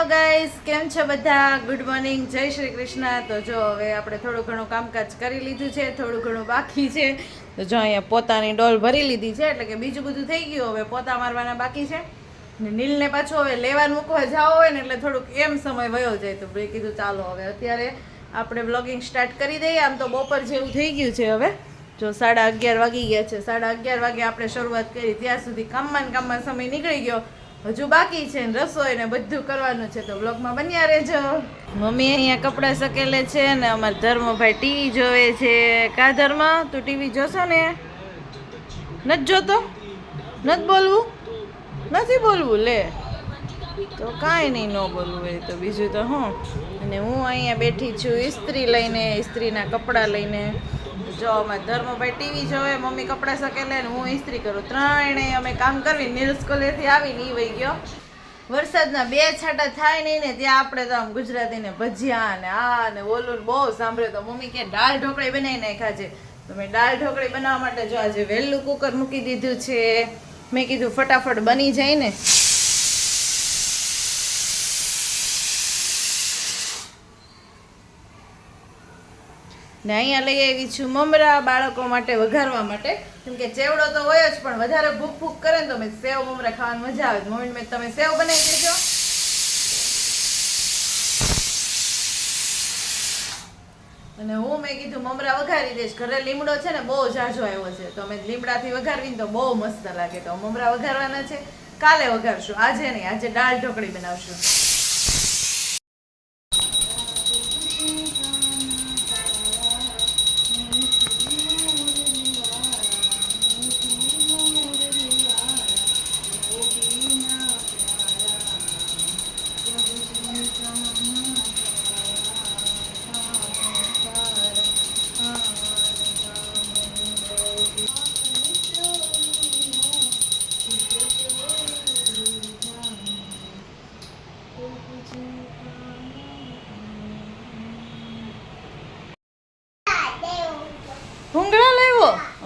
કેમ છો બધા? ગુડ મોર્નિંગ જય શ્રી કૃષ્ણ. તો જો, હવે આપણે થોડું ઘણું કામકાજ કરી લીધું છે, થોડું ઘણું બાકી છે. તો જો, અહીંયા પોતાની ડોલ ભરી લીધી છે, એટલે કે બીજું બધું થઈ ગયું. હવે પોતા મારવાના બાકી છે. ને નીલને પાછું હવે લેવાનું મૂકવા જાવ હોય ને એટલે થોડુંક એમ સમય વયો જાય. તો મેં કીધું, ચાલો હવે અત્યારે આપણે બ્લોગિંગ સ્ટાર્ટ કરી દઈએ. આમ તો બપોર જેવું થઈ ગયું છે હવે. જો, સાડા અગિયાર વાગી ગયા છે. સાડા અગિયાર વાગે આપણે શરૂઆત કરી. ત્યાં સુધી કામમાં કામમાં સમય નીકળી ગયો. હજુ બાકી છે ને રસોઈ ને બધું કરવાનું છે તો બ્લોગમાં બન્યા રહેજો. મમ્મી અહીંયા કપડાં સકેલે છે ને અમારા ધર્મભાઈ ટીવી જોવે છે. કા ધર્મ? તું ટીવી જોશો ને? નથી જોતો? નથી બોલવું? નથી બોલવું, લે. તો કાંઈ નહીં, ન બોલવું એ તો બીજું તો હું. અને હું અહીંયા બેઠી છું ઇસ્ત્રી લઈને ઇસ્ત્રીના કપડાં લઈને. જો અમે ધર્મભાઈ ટીવી જોવે, મમ્મી કપડાં સકેલે ને હું ઇસ્ત્રી કરું. ત્રણેય અમે કામ કરવી નીલ સ્કૂલેથી આવીને ઈ વહી ગયો. વરસાદના બે છાંટા થાય નહીં ને ત્યાં આપણે તો આમ ગુજરાતીને ભજીયા ને આ ને ઓલું બહુ સાંભળ્યું તો મમ્મી કે દાળ ઢોકળી બનાવી નાખ્યા છે. તો મેં દાળ ઢોકળી બનાવવા માટે જો આજે વહેલું કુકર મૂકી દીધું છે. મેં કીધું ફટાફટ બની જાય ને. ને અહીંયા લઈ આવી છું મમરા બાળકો માટે વઘારવા માટે. કેમ કે ચેવડો તો હોય જ, પણ વધારે ભૂખ ભૂખ કરે ને તો મેં સેવ મમરા ખાવાની મજા આવે. મમ્મી મેં તમે સેવ બનાવી દેજો. અને હું મેં કીધું મમરા વઘારી દઈશ. ઘરે લીમડો છે ને બહુ ઝાઝો આવ્યો છે. તો અમે લીમડાથી વઘારવીને તો બહુ મસ્ત લાગે. તો મમરા વઘારવાના છે. કાલે વઘારશું. આજે નહીં, આજે દાળ ઢોકળી બનાવશું.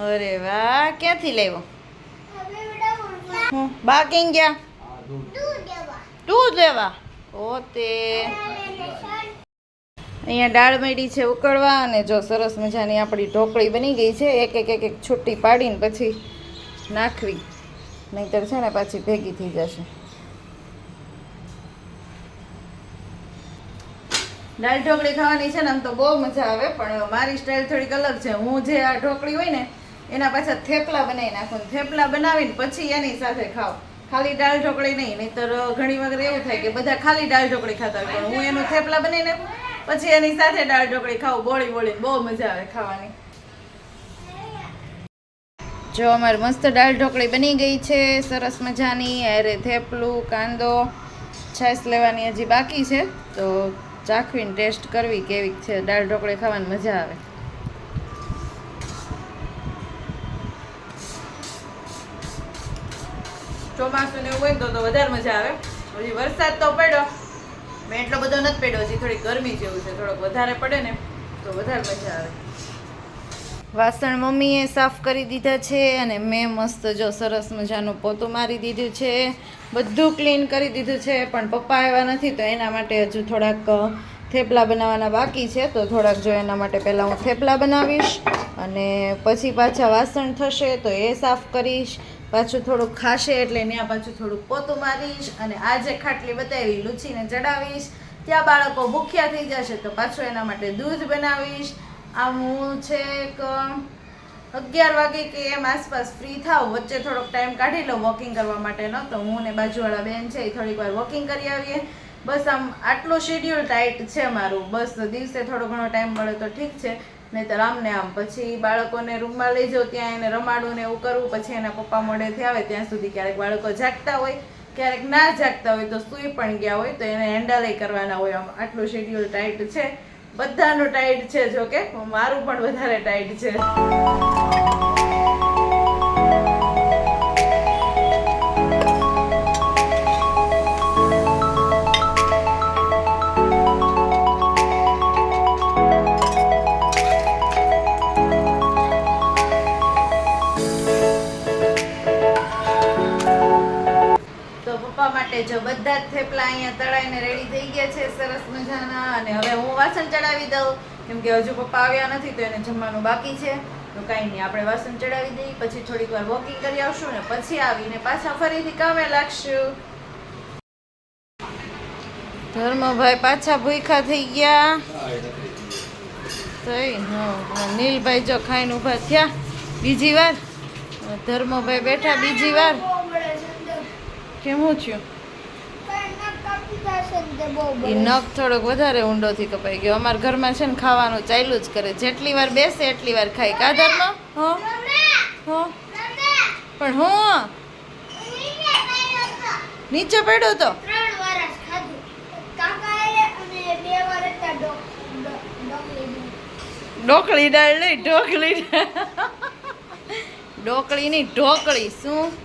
અરે વાહ ક્યાંથી લાવ્યો? હું બા કેમ ગયા? તું દેવા પોતે. અહીંયા દાળ મેડી છે ઉકળવા અને જો સરસ મજાની આપણી ઢોકળી બની ગઈ છે એક એક એક એક છૂટી પાડીને પછી નાખવી. નહીંતર છે ને પાછી ભેગી થઈ જશે. દાળ ઢોકળી ખાવાની છે ને આમ તો બહુ મજા આવે પણ મારી સ્ટાઇલ થોડીક અલગ છે. હું જે આ ઢોકળી હોય ને એના પાછા થેપલા બનાવી નાખો થેપલા બનાવીને પછી એની સાથે ખાવ. ખાલી દાળ ઢોકળી નહીં, નહીંતર ઘણી વખત એવું થાય કે બધા ખાલી દાળ ઢોકળી ખાતા હોય, પણ હું એનું થેપલા બનાવી નાખું, પછી એની સાથે દાળ ઢોકળી ખાવ, બોળી બોળી બહુ મજા આવે ખાવાની. જો અમારી મસ્ત દાળ ઢોકળી બની ગઈ છે, સરસ મજાની, અરે થેપલું, કાંદો, છાશ લેવાની હજી બાકી છે, તો ચાખવીને ટેસ્ટ કરવી કેવી છે, દાળ ઢોકળી ખાવાની મજા આવે. ચોમાસું ને એવું હોય તો તો વધારે મજા આવે. હજી વરસાદ તો પડ્યો. મેં એટલો બધો નથી પડ્યો, હજી થોડી ગરમી જેવું છે, થોડોક વધારે પડે ને તો વધારે મજા આવે. વાસણ મમ્મીએ સાફ કરી દીધા છે અને મેં મસ્ત જો સરસ મજાનું પોતું મારી દીધું છે. બધું ક્લીન કરી દીધું છે, પણ પપ્પા આવ્યા નથી તો એના માટે હજુ થોડાક થેપલા બનાવવાના બાકી છે. તો થોડાક જો એના માટે પહેલાં હું થેપલા બનાવીશ. અને પછી પાછા વાસણ થશે તો એ સાફ કરીશ. પાછું થોડુંક ખાશે એટલે ત્યાં પાછું થોડુંક પોતું મારીશ અને આજે ખાટલી બતાવી, લૂછીને ચડાવીશ. ત્યાં બાળકો ભૂખ્યા થઈ જશે તો પાછું એના માટે દૂધ બનાવીશ. આમ હું છેક અગિયાર વાગે કે એમ આસપાસ ફ્રી થાવ વચ્ચે થોડોક ટાઈમ કાઢી લઉં વોકિંગ કરવા માટેનો તો હું ને બાજુવાળા બેન છે એ થોડીક વાર વોકિંગ કરી આવીએ. બસ આમ આટલું શેડ્યુલ ટાઈટ છે મારું. બસ દિવસે થોડો ઘણો ટાઈમ મળે તો ઠીક છે. નહીંતર આમ ને આમ પછી બાળકોને રૂમમાં લઈ જાઉં ત્યાં એને રમાડું ને એવું કરવું, પછી એના પપ્પા મોડેથી આવે, ત્યાં સુધી ક્યારેક બાળકો જાગતા હોય, ક્યારેક ના જાગતા હોય તો સૂઈ પણ ગયા હોય, તો એને હેન્ડલ કરવાના હોય. આમ આટલું શેડ્યુલ ટાઈટ છે. બધાનું ટાઈટ છે, જોકે, મારું પણ વધારે ટાઈટ છે. જો બધા જ થેપલા અહીંયા તળાઈને રેડી થઈ ગયા છે, સરસ મજાના. અને હવે હું વાસણ ચડાવી દઉં. કેમ કે હજુ પપ્પા આવ્યા નથી, તો એને જમવાનું બાકી છે. તો કાંઈ નહીં, આપણે વાસણ ચડાવી દઈએ. પછી થોડીક વાર વોકિંગ કરી આવશું ને પછી આવીને પાછા ફરીથી કામે લાગશું. ધર્મભાઈ પાછા ભૂખા થઈ ગયા. થઈ નીલભાઈ જો ખાઈને ઊભા થયા. બીજી વાર. ધર્મભાઈ બેઠા બીજી વાર. કેમ થયું? એ નખ થોડોક વધારે ઊંડોથી કપાઈ ગયો. અમારા ઘરમાં છે ને ખાવાનું ચાલ્યું જ કરે. જેટલી વાર બેસે એટલી વાર ખાય. કા ધર્મ? હો? હો? પણ હું? નીચે પડ્યો તો. ઢોકળી દાળ નહીં ઢોકળી. ઢોકળી ની ઢોકળી શું?